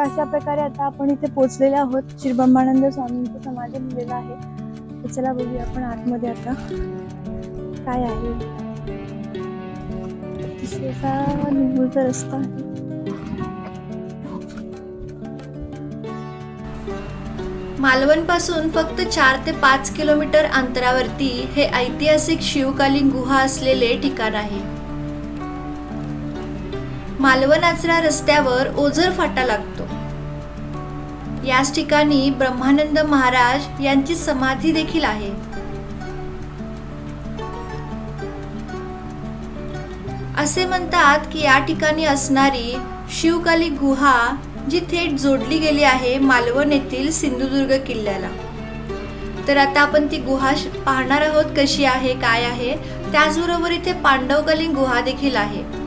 तर अशा प्रकारे आता आपण इथे पोचलेले आहोत. श्री ब्रह्मानंद स्वामींचं समाधी दिलेलं आहे. तर चला बघूया आपण आतमध्ये आता काय आहे. अतिशय असा रस्ता आहे. मालवणपासून फक्त चार ते पाच किलोमीटर अंतरावरती हे ऐतिहासिक शिवकालीन गुहा असलेले ठिकाण आहे. मालवणाचरा रस्त्यावर ओझर फाटा लागतो. याच ठिकाणी ब्रह्मानंद महाराज यांची समाधी देखील आहे. असे म्हणतात की या ठिकाणी असणारी शिवकाली गुहा जी थेट जोडली गेली आहे मालवण येथील सिंधुदुर्ग किल्ल्याला. तर आता आपण ती गुहा श- पाहणार आहोत कशी आहे काय आहे. त्याचबरोबर इथे पांडवकालीन गुहा देखील आहे.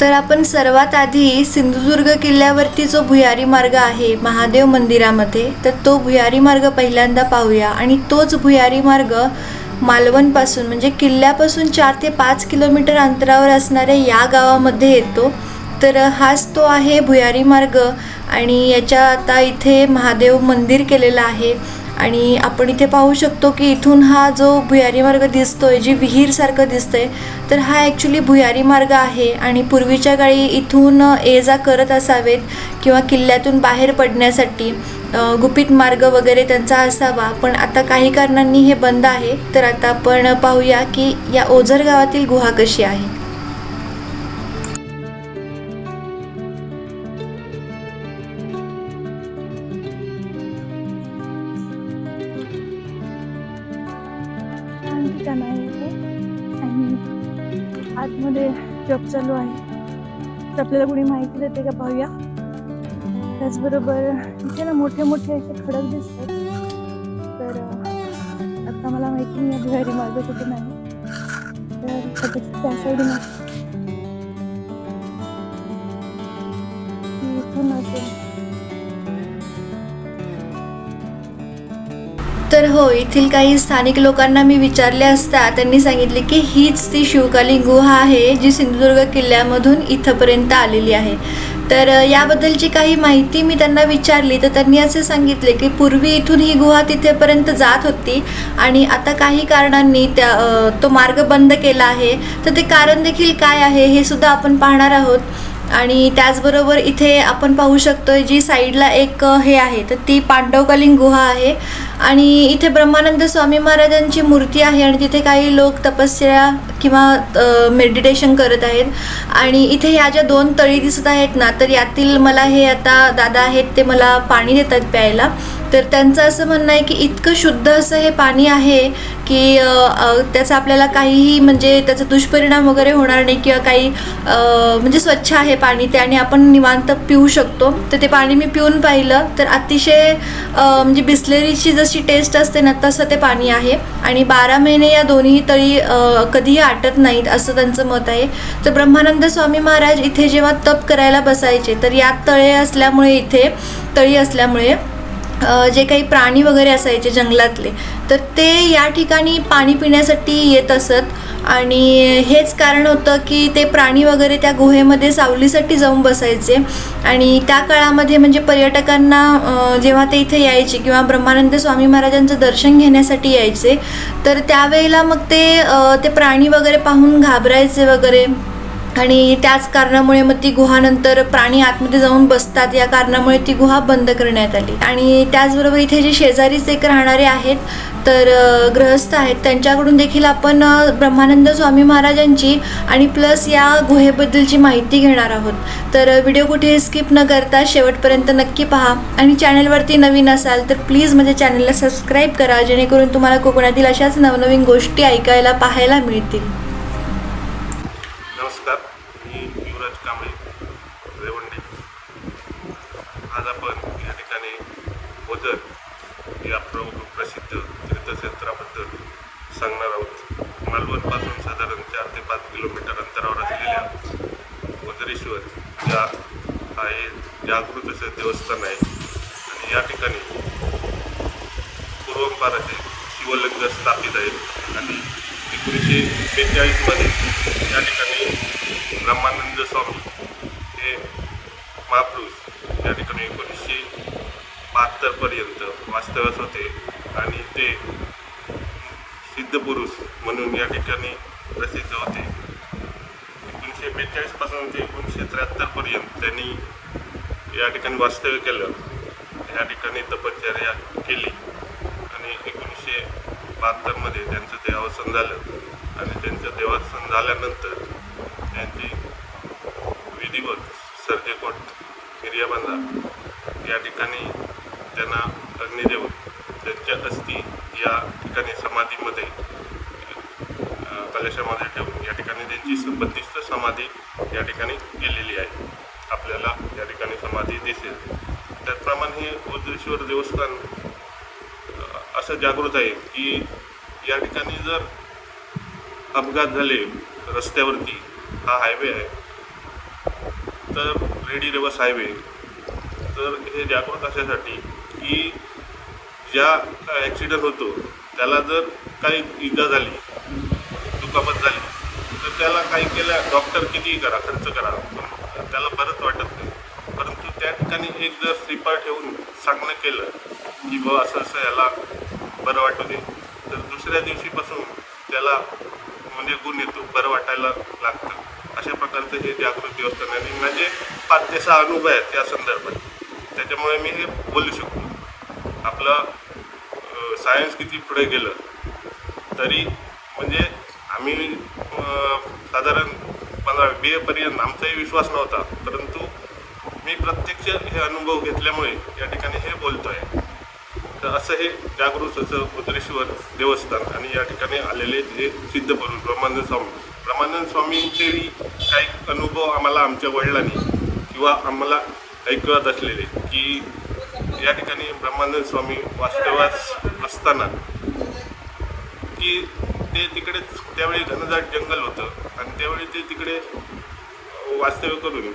तर आपण सर्वात आधी सिंधुदुर्ग किल्ल्यावरती जो भुयारी मार्ग आहे महादेव मंदिरामध्ये तर तो भुयारी मार्ग पहिल्यांदा पाहूया. आणि तोच भुयारी मार्ग मालवणपासून म्हणजे किल्ल्यापासून चार ते पाच किलोमीटर अंतरावर असणाऱ्या या गावामध्ये येतो. तर हाच तो आहे भुयारी मार्ग. आणि याच्या आता इथे महादेव मंदिर केलेलं आहे. आणि आपण इथे पाहू शकतो की इथून हा जो भुयारी मार्ग दिसतोय जी विहीरसारखं दिसतंय तर हा ॲक्च्युली भुयारी मार्ग आहे आणि पूर्वीच्या काळी इथून ये जा करत असावेत किंवा किल्ल्यातून बाहेर पडण्यासाठी गुपित मार्ग वगैरे त्यांचा असावा. पण आता काही कारणांनी हे बंद आहे. तर आता आपण पाहूया की या ओझर गावातील गुहा कशी आहे. छान नाही आहे आणि आतमध्ये जॉब चालू आहे. तर आपल्याला कोणी माहिती देते का पाहूया. त्याचबरोबर इथे ना मोठे मोठे असे खडक दिसतात. तर आता मला माहिती नाही घरी भुयारी मार्ग कुठून तर त्या साईडून तर हो येथील काही स्थानिक लोकांना मी विचारले असता त्यांनी सांगितले की हीच ती शिवकालीन गुहा आहे जी सिंधुदुर्ग किल्ल्यामधून इथंपर्यंत आलेली आहे. तर याबद्दलची काही माहिती मी त्यांना विचारली तर त्यांनी असे सांगितले की पूर्वी इथून ही गुहा तिथेपर्यंत जात होती आणि आता काही कारणांनी त्या तो मार्ग बंद केला आहे. तर ते कारण देखील काय आहे हे सुद्धा आपण पाहणार आहोत. आणि त्याचबरोबर इथे आपण पाहू शकतो जी साईडला एक हे आहे तर ती पांडवकालीन गुहा आहे. आणि इथे ब्रह्मानंद स्वामी महाराजांची मूर्ती आहे आणि तिथे काही लोक तपस्या किंवा मेडिटेशन करत आहेत. आणि इथे ह्या ज्या दोन तळी दिसत आहेत ना तर यातील मला हे आता दादा आहेत ते मला पाणी देतात प्यायला. तर त्यांचं असं म्हणणं आहे की इतकं शुद्ध असं हे पाणी आहे की त्याचा आपल्याला काहीही म्हणजे त्याचा दुष्परिणाम वगैरे होणार नाही किंवा काही म्हणजे स्वच्छ आहे पाणी ते आणि आपण निवांत पिऊ शकतो. तर ते पाणी मी पिऊन पाहिलं तर अतिशय म्हणजे बिस्लेरीची जशी टेस्ट असते ना तसं ते पाणी आहे. आणि बारा महिने या दोन्ही तळी कधीही आटत नाहीत असं त्यांचं मत आहे. तर ब्रह्मानंद स्वामी महाराज इथे जेव्हा तप करायला बसायचे तर यात तळे असल्यामुळे इथे तळी असल्यामुळे जे काही प्राणी वगैरे असायचे जंगलातले तर ते या ठिकाणी पाणी पिण्यासाठी येत असत. आणि हेच कारण होतं की ते प्राणी वगैरे त्या गुहेमध्ये सावलीसाठी जाऊन बसायचे. आणि त्या काळामध्ये म्हणजे पर्यटकांना जेव्हा ते इथे यायचे किंवा ब्रह्मानंद स्वामी महाराजांचं दर्शन घेण्यासाठी यायचे तर त्यावेळेला मग ते ते प्राणी वगैरे पाहून घाबरायचे वगैरे. आणि त्याच कारणामुळे मग ती गुहानंतर प्राणी आतमध्ये जाऊन बसतात. या कारणामुळे ती गुहा बंद करण्यात आली. आणि त्याचबरोबर इथे जे शेजारीच एक राहणारे आहेत तर ग्रहस्थ आहेत त्यांच्याकडून देखील आपण ब्रह्मानंद स्वामी महाराजांची आणि प्लस या गुहेबद्दलची माहिती घेणार आहोत. तर व्हिडिओ कुठेही स्किप न करता शेवटपर्यंत नक्की पहा. आणि चॅनलवरती नवीन असाल तर प्लीज माझ्या चॅनलला सबस्क्राईब करा जेणेकरून तुम्हाला कोकणातील अशाच नवनवीन गोष्टी ऐकायला पाहायला मिळतील. नमस्कार. युवराज कांबळे रेवंडे. आज आपण या ठिकाणी ओझर या प्रसिद्ध तीर्थक्षेत्राबद्दल सांगणार आहोत. मालवणपासून साधारण चार ते पाच किलोमीटर अंतरावर असलेल्या वजरेश्वर या हा हे जागृत असं देवस्थान आहे. आणि या ठिकाणी पूर्वंपाराचे शिवलिंग स्थापित आहेत आणि एकोणीसशे बेचाळीसमध्ये या ठिकाणी ब्रह्मानंद स्वामी हे महापुरुष या ठिकाणी एकोणीसशे बहात्तरपर्यंत वास्तव्यास होते आणि ते सिद्धपुरुष म्हणून या ठिकाणी प्रसिद्ध होते. एकोणीसशे बेचाळीसपासून ते एकोणीसशे त्र्याहत्तरपर्यंत त्यांनी या ठिकाणी वास्तव्य केलं. या ठिकाणी तपश्चर्या केली आणि एकोणीसशे बहात्तरमध्ये त्यांचं देवासन झालं. आणि त्यांचं देवासन झाल्यानंतर विधिवत सर्जेकोट मिरियाबांधा या ठिकाणी त्यांना अग्निदेव देऊन त्यांच्या अस्थी या ठिकाणी समाधीमध्ये कलशामध्ये ठेवून या ठिकाणी त्यांची बत्तीस्त समाधी या ठिकाणी केलेली आहे. आपल्याला या ठिकाणी समाधी दिसेल. त्याचप्रमाणे हे उद्रेश्वर देवस्थान असं जागृत आहे की या ठिकाणी जर अपघात झाले रस्त्यावरती हा हायवे आहे. तर रेडी रिवर्स हायवे. तर हे जागृत अशासाठी की ज्या ॲक्सिडंट होतो त्याला जर काही इजा झाली दुखापत झाली तर त्याला काही केलं डॉक्टर कितीही करा खर्च करा. त्याला बरंच वाटत नाही. परंतु त्या ठिकाणी एक जर स्लिपर ठेवून सांगणं केलं की बाबा असं असं याला बरं वाटू दे तर दुसऱ्या दिवशीपासून त्याला म्हणजे गुण येतो बरं वाटायला लागतं. अशा प्रकारचं हे जागृत देवस्थान आणि माझे म्हणजे पाच ते सहा अनुभव आहेत या संदर्भात. त्याच्यामुळे मी हे बोलू शकतो. आपलं सायन्स किती पुढे गेलं तरी म्हणजे आम्ही साधारण पंधरा बी एपर्यंत आमचाही विश्वास नव्हता. परंतु मी प्रत्यक्ष हे अनुभव घेतल्यामुळे या ठिकाणी हे बोलतो आहे तर असं हे जागृत असं उद्रेश्वर देवस्थान आणि या ठिकाणी आलेले हे सिद्ध करून ब्रह्मानंद स्वामी. ब्रह्मानंद स्वामींचे काही अनुभव आम्हाला आमच्या वडिलांनी किंवा आम्हाला ऐकवत असलेले की या ठिकाणी ब्रह्मानंद स्वामी वास्तव्यास असताना की ते तिकडे त्यावेळी घनदाट जंगल होतं आणि त्यावेळी ते तिकडे वास्तव्य करून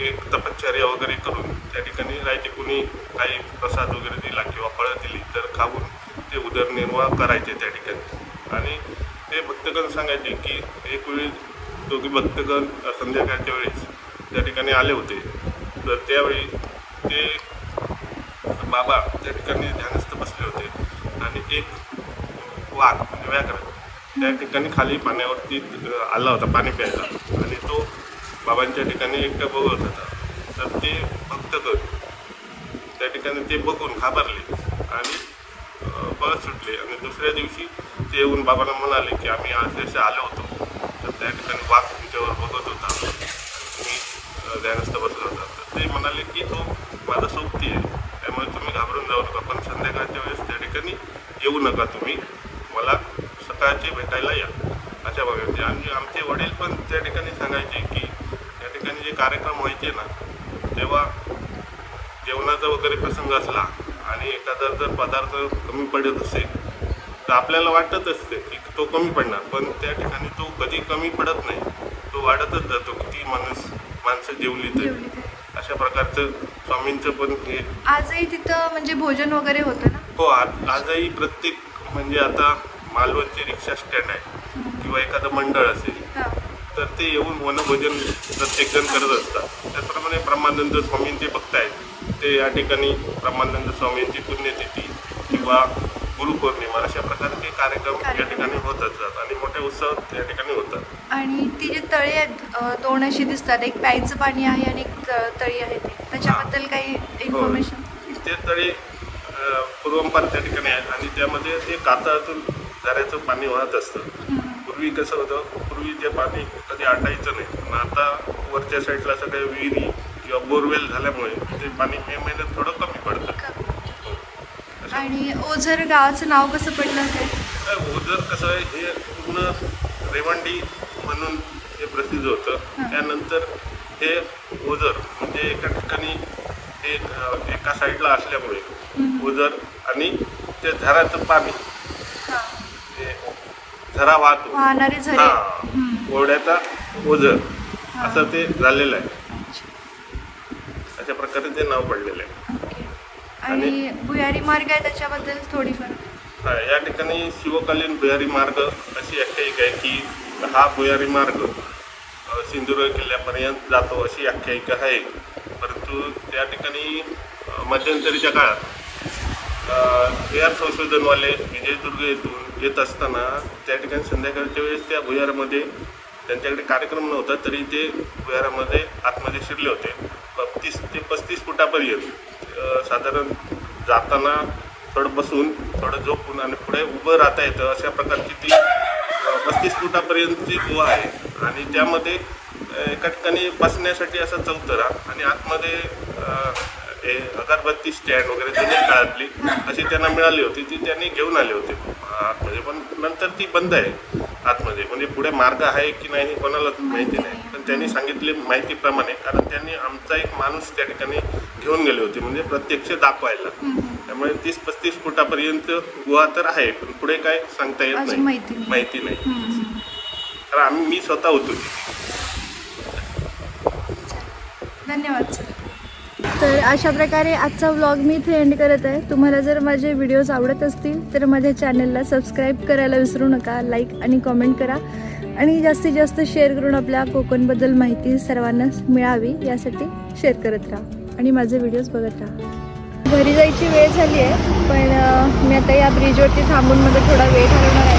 एक तपश्चर्या वगैरे करून त्या ठिकाणी राहायचे कुणी काही प्रसाद वगैरे दिला किंवा फळं दिली तर खाऊन ते उदरनिर्वाह करायचे त्या ठिकाणी. आणि ते भक्तगण सांगायचे की एक वेळी दोघी भक्तगण संध्याकाळच्या वेळेस त्या ठिकाणी आले होते. तर त्यावेळी ते बाबा त्या ठिकाणी ध्यानस्थ बसले होते. आणि एक वाघ म्हणजे व्याघ्र त्या ठिकाणी खाली पाण्यावरती आला होता पाणी प्यायला. आणि तो बाबांच्या ठिकाणी एकटा बघत होता. तर ते भक्तगण त्या ठिकाणी ते बघून घाबरले. आणि पळत सुटले. आणि दुसऱ्या दिवशी ते येऊन बाबांना म्हणाले की आम्ही आज असे आलो होतो. तर त्या ठिकाणी वाघ तुमच्यावर बघत होता. तुम्ही ध्यानस्थ बसला होता. तर ते म्हणाले की तो माझा सोबती आहे. त्यामुळे तुम्ही घाबरून जाऊ नका. पण संध्याकाळच्या वेळेस त्या ठिकाणी येऊ नका तुम्ही. मला सकाळचे भेटायला या. अशा बघायचे आणि आमचे वडील पण त्या ठिकाणी सांगायचे की त्या ठिकाणी जे कार्यक्रम व्हायचे ना तेव्हा जेवणाचा वगैरे प्रसंग असला एखादा जर पदार्थ कमी पडत असेल तर आपल्याला वाटत असते की तो कमी पडणार पण त्या ठिकाणी तो कधी कमी पडत नाही. तो वाढतच जातो किती माणूस माणसं जेवली तर. अशा प्रकारचं स्वामींचं पण हे. आजही तिथं म्हणजे भोजन वगैरे होतं ना? हो आज आजही प्रत्येक म्हणजे आता मालवणची रिक्षा स्टँड आहे किंवा एखादं मंडळ असेल हा. तर ते येऊन वनभोजन प्रत्येकजण करत असतात. त्याचप्रमाणे ब्रह्मानंद स्वामींचे भक्त आहेत. ते या ठिकाणी ब्रह्मानंद स्वामींची पुण्यतिथी किंवा गुरुपौर्णिमा अशा प्रकारचे कार्यक्रम या. ठिकाणी होत असतात आणि मोठे उत्सव या ठिकाणी होतात. आणि ती जी तळी आहेत दोन अशी दिसतात. एक प्यायचं पाणी आहे आणि एक त- तळी आहे ती. त्याच्याबद्दल काही इन्फॉर्मेशन ते तळी पूर्वंपार त्या ठिकाणी आहेत आणि त्यामध्ये ते कातळातून झऱ्याचं पाणी वाहत असतं. पूर्वी कसं होतं पूर्वी ते पाणी कधी आटायचं नाही. पण आता वरच्या साईडला सगळ्या विहिरी किंवा बोरवेल झाल्यामुळे ते पाणी मे महिन्यात थोडं कमी पडतं. हो. आणि ओझर गावाचं नाव कसं पडलं तर ओझर कसं आहे हे पूर्ण रेवंडी म्हणून हे प्रसिद्ध होतं. त्यानंतर हे ओझर म्हणजे एका ठिकाणी अ, एका साईडला असल्यामुळे ओझर आणि ते झराचं पाणी. ते झरा वाहतो. हा. ओढ्याचा ओझर. असं ते झालेलं आहे. अशा प्रकारे ते नाव पडलेलं आहे. आणि भुयारी मार्ग आहे त्याच्याबद्दल थोडीफार. हा, या ठिकाणी शिवकालीन भुयारी मार्ग अशी आख्यायिका आहे की हा भुयारी मार्ग अ, सिंधुदुर्ग किल्ल्यापर्यंत जातो अशी आख्यायिका आहे. परंतु त्या ठिकाणी अ, मध्यंतरीच्या काळात भुयार संशोधनवाले विजयदुर्ग येथून येत असताना त्या ठिकाणी संध्याकाळच्या वेळेस त्या भुयारामध्ये त्यांच्याकडे कार्यक्रम नव्हता तरी ते भुयारामध्ये आतमध्ये शिरले होते. बत्तीस ते पस्तीस फुटापर्यंत साधारण जाताना थोडं बसून थोडं झोपून आणि पुढे उभं राहता येतं अशा प्रकारची ती पस्तीस फुटापर्यंतची गुहा आहे. आणि त्यामध्ये एका ठिकाणी बसण्यासाठी असा चौतरा आणि आतमध्ये हे अगरबत्ती स्टँड वगैरे जुन्या काळातली अशी त्यांना मिळाली होती ती त्यांनी घेऊन आले होते. आतमध्ये म्हणजे पण नंतर ती बंद आहे आतमध्ये. म्हणजे पुढे मार्ग आहे की नाही हे कोणालाच माहिती नाही. त्यांनी सांगितले माहितीप्रमाणे. कारण त्यांनी आमचा एक माणूस त्या ठिकाणी घेऊन गेले होते म्हणजे प्रत्यक्ष दाखवायला. त्यामुळे तीस पस्तीस फुटापर्यंत गुहा तर आहे पण पुढे काय सांगता येत नाही. माहिती नाही. कारण आम्ही मी स्वतः होतो. धन्यवाद सर तर अशा प्रकारे आजचा व्लॉग मी इथे एंड करत आहे. तुम्हाला जर माझे व्हिडिओज आवडत असतील तर माझ्या चॅनलला सबस्क्राईब करायला विसरू नका. लाईक आणि कॉमेंट करा. आणि जास्तीत जास्त शेअर करून आपल्या कोकणबद्दल माहिती सर्वांना मिळावी यासाठी शेअर करत राहा. आणि माझे व्हिडिओज बघत राहा. घरी जायची वेळ झाली आहे पण मी आता या ब्रिजवरती थांबून मध्ये थोडा वेळ घालवणार